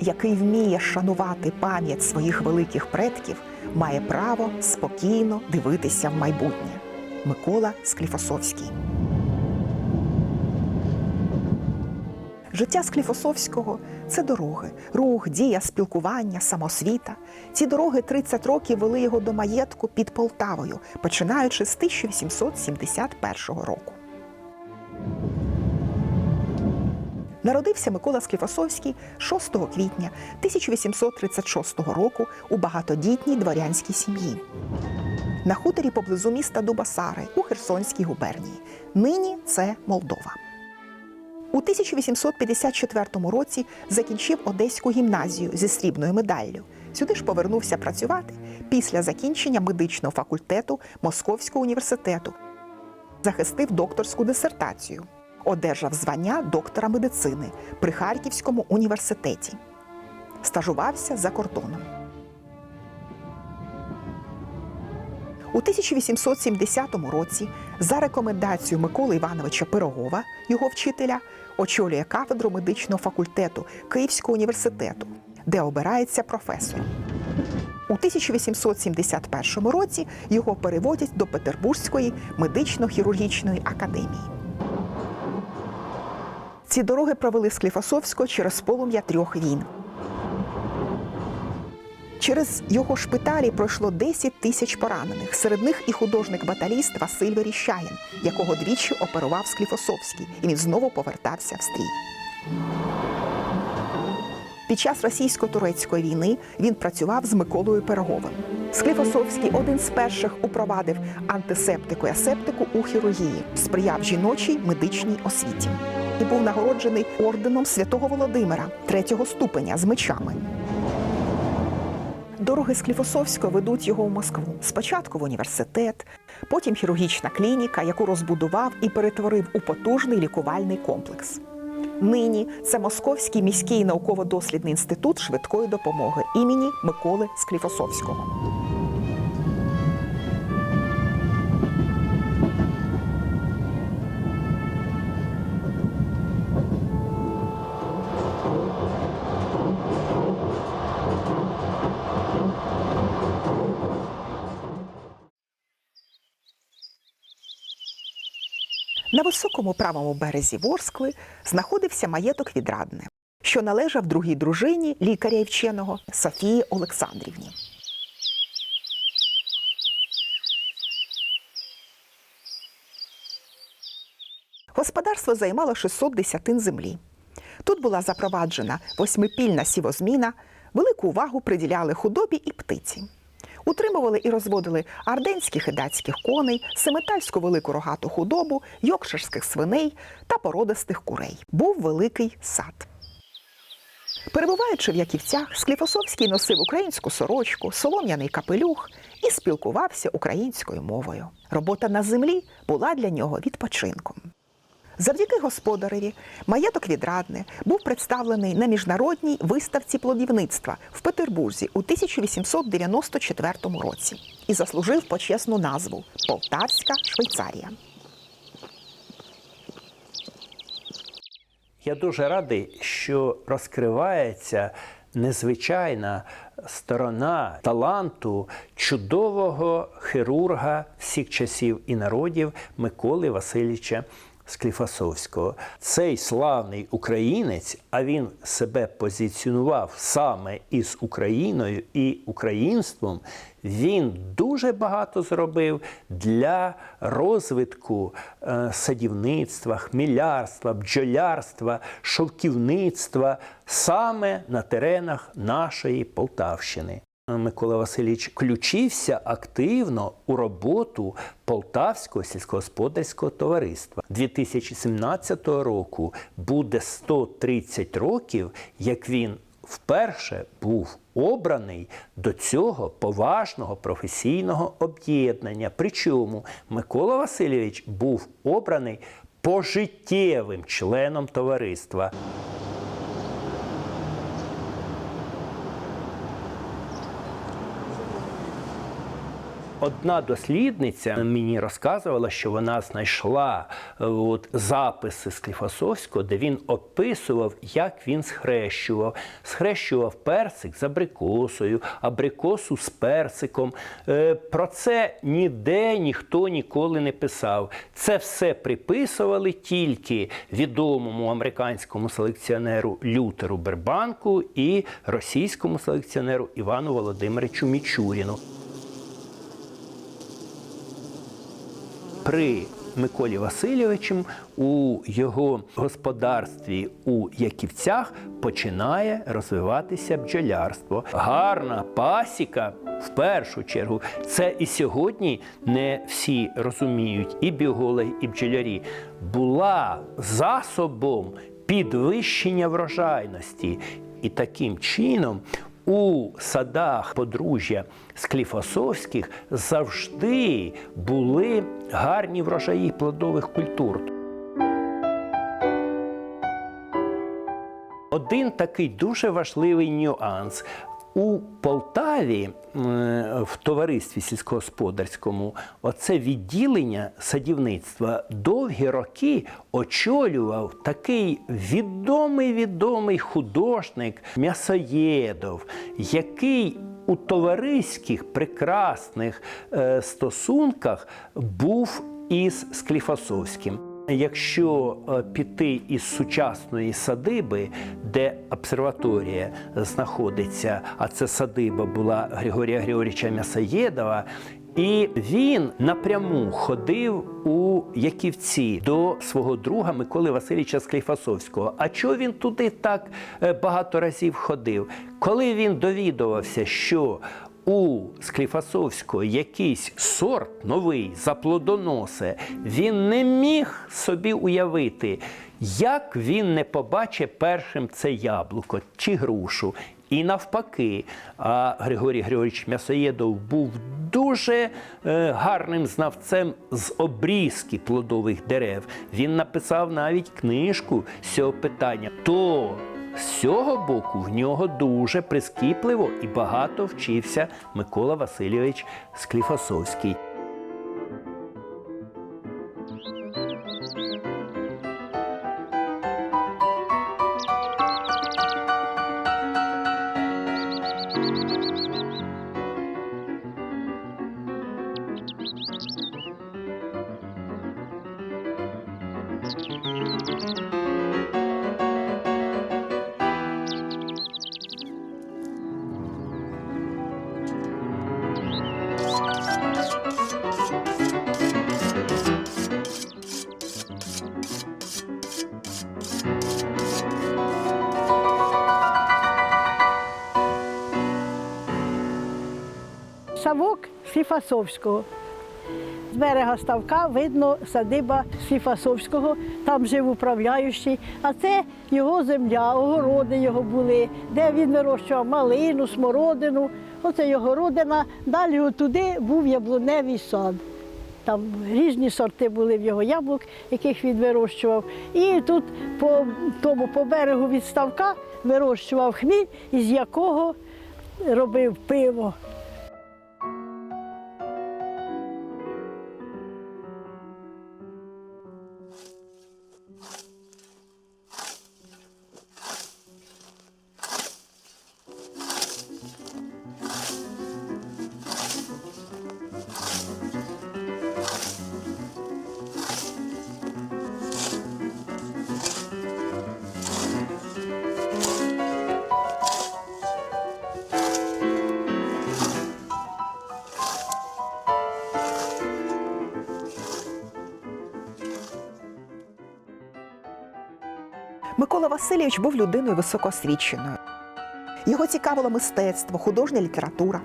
Який вміє шанувати пам'ять своїх великих предків, має право спокійно дивитися в майбутнє. Микола Скліфосовський. Життя Скліфосовського це дороги, рух, дія, спілкування, самосвіта. Ці дороги 30 років вели його до маєтку під Полтавою, починаючи з 1871 року. Народився Микола Скліфосовський 6 квітня 1836 року у багатодітній дворянській сім'ї. На хуторі поблизу міста Дубасари у Херсонській губернії. Нині це Молдова. У 1854 році закінчив Одеську гімназію зі срібною медаллю. Сюди ж повернувся працювати після закінчення медичного факультету Московського університету. Захистив докторську дисертацію. Одержав звання доктора медицини при Харківському університеті. Стажувався за кордоном. У 1870 році за рекомендацією Миколи Івановича Пирогова, його вчителя, очолює кафедру медичного факультету Київського університету, де обирається професором. У 1871 році його переводять до Петербурзької медично-хірургічної академії. Ці дороги провели Скліфосовського через полум'я трьох війн. Через його шпиталі пройшло 10 тисяч поранених. Серед них і художник-баталіст Василь Веріщаїн, якого двічі оперував Скліфосовський, і він знову повертався в стрій. Під час російсько-турецької війни він працював з Миколою Пироговим. Скліфосовський один з перших упровадив антисептику і асептику у хірургії, сприяв жіночій медичній освіті і був нагороджений орденом святого Володимира третього ступеня з мечами. Дороги Скліфосовського ведуть його в Москву. Спочатку в університет, потім хірургічна клініка, яку розбудував і перетворив у потужний лікувальний комплекс. Нині це Московський міський науково-дослідний інститут швидкої допомоги імені Миколи Скліфосовського. На високому правому березі Ворскли знаходився маєток відрадне, що належав другій дружині лікаря і вченого Софії Олександрівні. Господарство займало 600 десятин землі. Тут була запроваджена восьмипільна сівозміна, велику увагу приділяли худобі і птиці. Утримували і розводили арденських і датських коней, семетальську велику рогату худобу, йокширських свиней та породистих курей. Був великий сад. Перебуваючи в Яківцях, Скліфосовський носив українську сорочку, солом'яний капелюх і спілкувався українською мовою. Робота на землі була для нього відпочинком. Завдяки господареві маєток відрадне був представлений на міжнародній виставці плодівництва в Петербурзі у 1894 році і заслужив почесну назву Полтавська Швейцарія. Я дуже радий, що розкривається незвичайна сторона таланту чудового хірурга всіх часів і народів Миколи Васильовича Скліфосовського. Цей славний українець, а він себе позиціонував саме із Україною і українством. Він дуже багато зробив для розвитку е, садівництва, хмілярства, бджолярства, шовківництва саме на теренах нашої Полтавщини. Микола Васильович включився активно у роботу Полтавського сільськогосподарського товариства. 2017 року буде 130 років, як він вперше був обраний до цього поважного професійного об'єднання. Причому Микола Васильович був обраний пожиттєвим членом товариства. Одна дослідниця мені розказувала, що вона знайшла е, от, записи Скліфосовського, де він описував, як він схрещував. Схрещував персик з абрикосою, абрикосу з персиком. Е, Про це ніде ніхто ніколи не писав. Це все приписували тільки відомому американському селекціонеру Лютеру Бербанку і російському селекціонеру Івану Володимировичу Мічуріну. При Миколі Васильовичем у його господарстві у Яківцях починає розвиватися бджолярство. Гарна пасіка, в першу чергу, це і сьогодні не всі розуміють, і біологи, і бджолярі, була засобом підвищення врожайності. І таким чином у садах подружжя Скліфосовських завжди були гарні врожаї плодових культур. Один такий дуже важливий нюанс. У Полтаві е, в товаристві сільськогосподарському оце відділення садівництва довгі роки очолював такий відомий відомий художник М'ясоєдов, який у товариських прекрасних е, стосунках був із Скліфосовським. Якщо е, піти із сучасної садиби, де обсерваторія знаходиться, а це садиба була Григорія Григорійовича М'ясоєдова, і він напряму ходив у Яківці до свого друга Миколи Васильовича Скліфосовського. А чого він туди так е, багато разів ходив? Коли він довідувався, що у Скліфасовського якийсь сорт новий заплодоносе, він не міг собі уявити, як він не побачить першим це яблуко чи грушу. І навпаки, а Григорій Григорійович М'ясоєдов був дуже е, гарним знавцем з обрізки плодових дерев. Він написав навіть книжку з цього питання. То з цього боку в нього дуже прискіпливо і багато вчився Микола Васильович Скліфосовський. Савок Фіфасовського. З берега ставка видно садиба Фіфасовського, там жив управляючий. А це його земля, огороди його були, де він вирощував малину, смородину. Оце його родина. Далі туди був яблуневий сад. Там різні сорти були в його яблук, яких він вирощував. І тут по тому по берегу від ставка вирощував хміль, із якого робив пиво. Васильович був людиною високоосвіченою. Його цікавило мистецтво, художня література.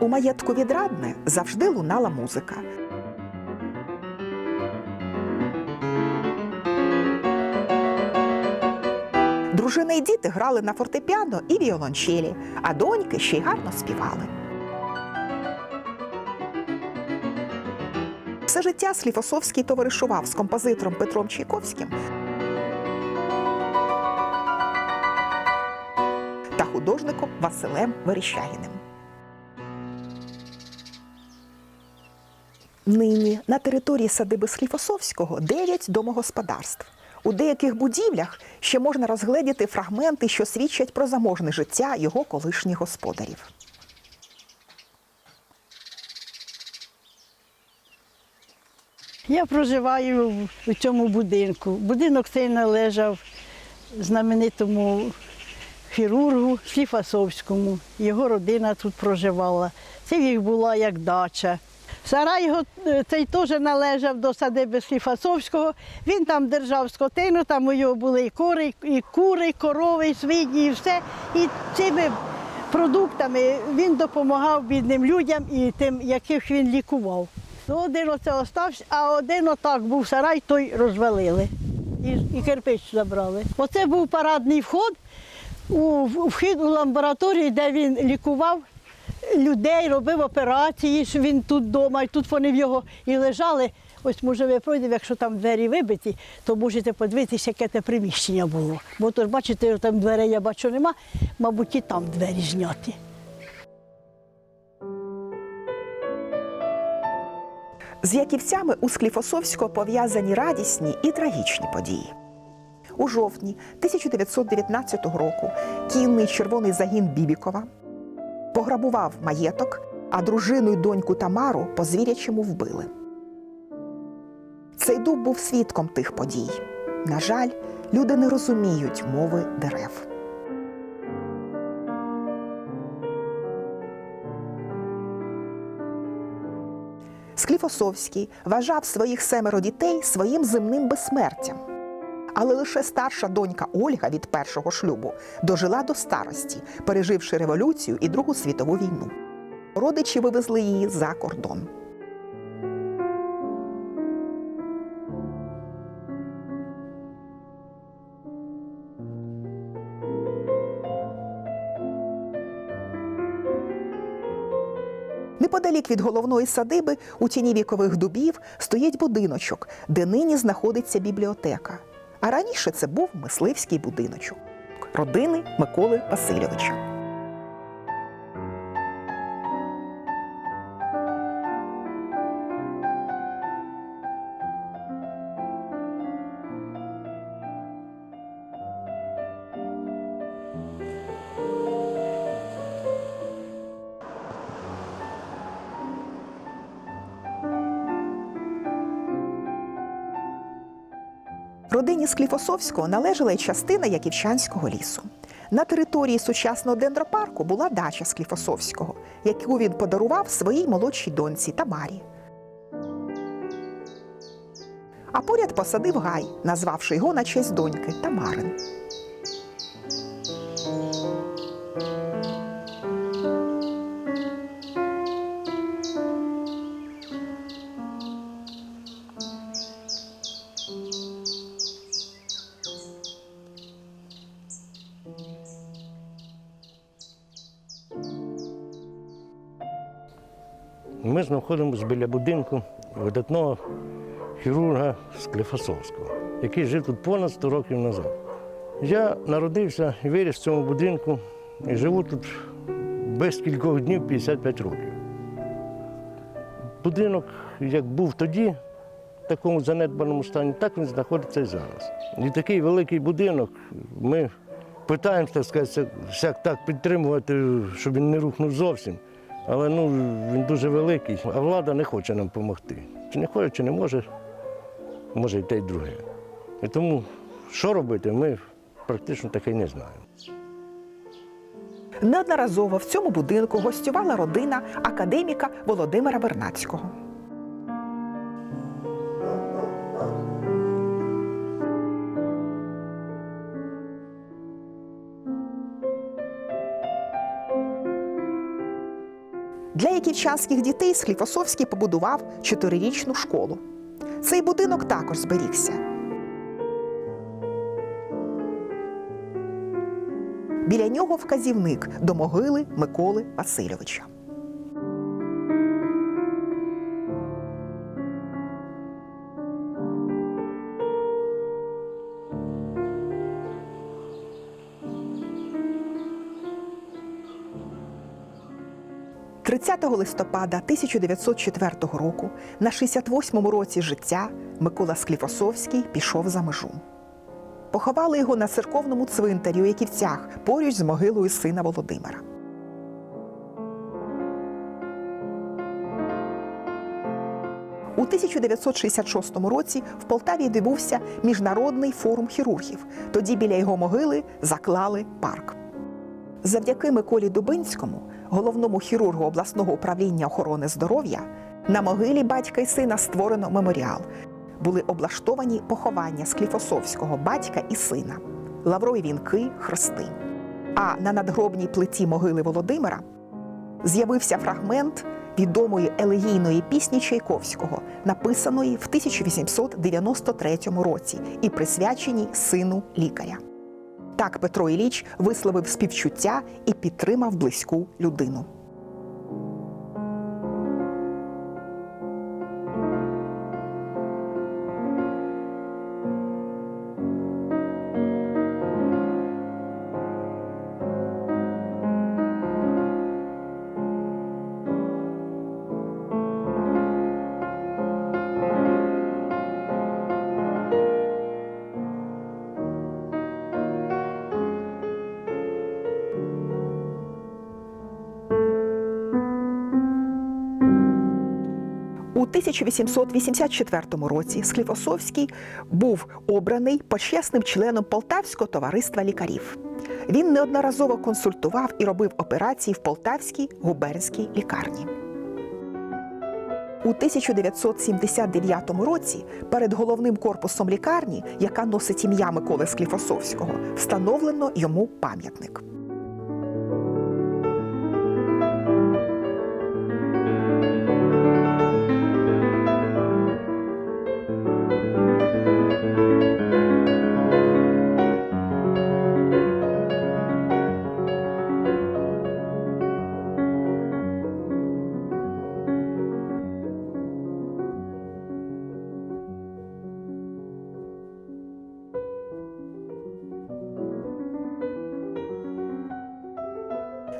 У маєтку відрадне завжди лунала музика. Дружина і діти грали на фортепіано і віолончелі, а доньки ще й гарно співали. Все життя Сліфосовський товаришував з композитором Петром Чайковським художником Василем Верещагіним. Нині на території садиби Скліфосовського 9 домогосподарств. У деяких будівлях ще можна розгледіти фрагменти, що свідчать про заможне життя його колишніх господарів. Я проживаю в- цьому будинку. Будинок цей належав знаменитому хірургу Сліфасовському. Його родина тут проживала. Це їх була як дача. Сарай його е, цей теж належав до садиби Сліфасовського. Він там держав скотину, там у нього були і кури, і кури, і корови, і свині, і все. І цими продуктами він допомагав бідним людям і тим, яких він лікував. Один оце остався, а один отак був сарай, той розвалили. І, і кирпич забрали. Оце був парадний вход у вхід у лабораторію, де він лікував людей, робив операції, що він тут вдома, і тут вони в його і лежали. Ось, може, ви пройдемо, якщо там двері вибиті, то можете подивитися, яке те приміщення було. Бо то ж бачите, там дверей я бачу нема, мабуть, і там двері зняті. З яківцями у Скліфосовського пов'язані радісні і трагічні події. У жовтні 1919 року кінний червоний загін Бібікова пограбував маєток, а дружину й доньку Тамару по звірячому вбили. Цей дуб був свідком тих подій. На жаль, люди не розуміють мови дерев. Скліфосовський вважав своїх семеро дітей своїм земним безсмертям. Але лише старша донька Ольга від першого шлюбу дожила до старості, переживши революцію і Другу світову війну. Родичі вивезли її за кордон. Неподалік від головної садиби у тіні вікових дубів стоїть будиночок, де нині знаходиться бібліотека. А раніше це був мисливський будиночок родини Миколи Васильовича. Родині Скліфосовського належала й частина Яківчанського лісу. На території сучасного дендропарку була дача Скліфосовського, яку він подарував своїй молодшій доньці Тамарі. А поряд посадив гай, назвавши його на честь доньки Тамарин. Ми знаходимося біля будинку видатного хірурга Склифасовського, який жив тут понад 100 років назад. Я народився і виріс в цьому будинку і живу тут без кількох днів 55 років. Будинок, як був тоді, в такому занедбаному стані, так він знаходиться і зараз. І такий великий будинок ми питаємося, так сказати, всяк так підтримувати, щоб він не рухнув зовсім. Але ну, він дуже великий, а влада не хоче нам допомогти. Чи не хоче, чи не може, може і те, й друге. І тому, що робити, ми практично таке й не знаємо. Неодноразово в цьому будинку гостювала родина академіка Володимира Вернацького. Для яківчанських дітей Скліфосовський побудував чотирирічну школу. Цей будинок також зберігся. Біля нього вказівник до могили Миколи Васильовича. 30 листопада 1904 року, на 68-му році життя, Микола Скліфосовський пішов за межу. Поховали його на церковному цвинтарі у Яківцях поруч з могилою сина Володимира. У 1966 році в Полтаві відбувся міжнародний форум хірургів. Тоді біля його могили заклали парк. Завдяки Миколі Дубинському, головному хірургу обласного управління охорони здоров'я, на могилі батька і сина створено меморіал. Були облаштовані поховання Скліфосовського батька і сина, лаврові вінки, хрести. А на надгробній плиті могили Володимира з'явився фрагмент відомої елегійної пісні Чайковського, написаної в 1893 році і присвяченій сину лікаря. Так Петро Іліч висловив співчуття і підтримав близьку людину. 1884 році Скліфосовський був обраний почесним членом Полтавського товариства лікарів. Він неодноразово консультував і робив операції в Полтавській губернській лікарні. У 1979 році перед головним корпусом лікарні, яка носить ім'я Миколи Скліфосовського, встановлено йому пам'ятник.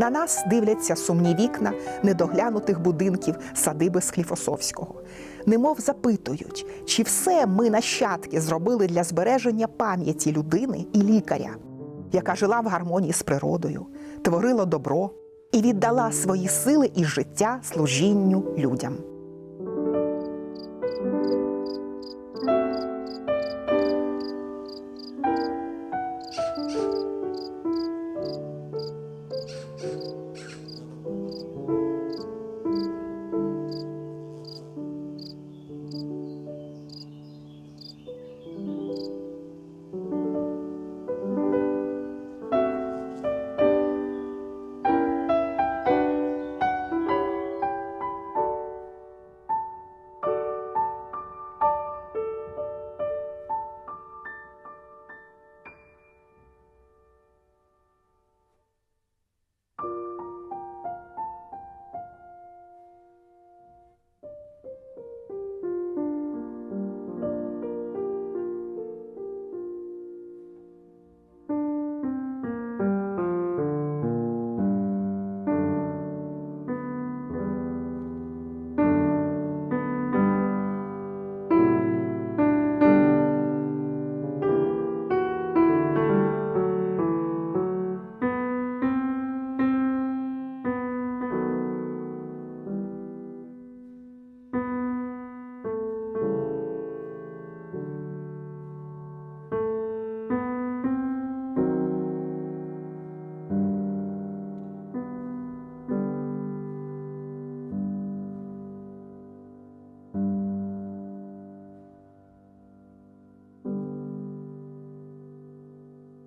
На нас дивляться сумні вікна недоглянутих будинків садиби Скліфосовського. Немов запитують, чи все ми нащадки зробили для збереження пам'яті людини і лікаря, яка жила в гармонії з природою, творила добро і віддала свої сили і життя служінню людям.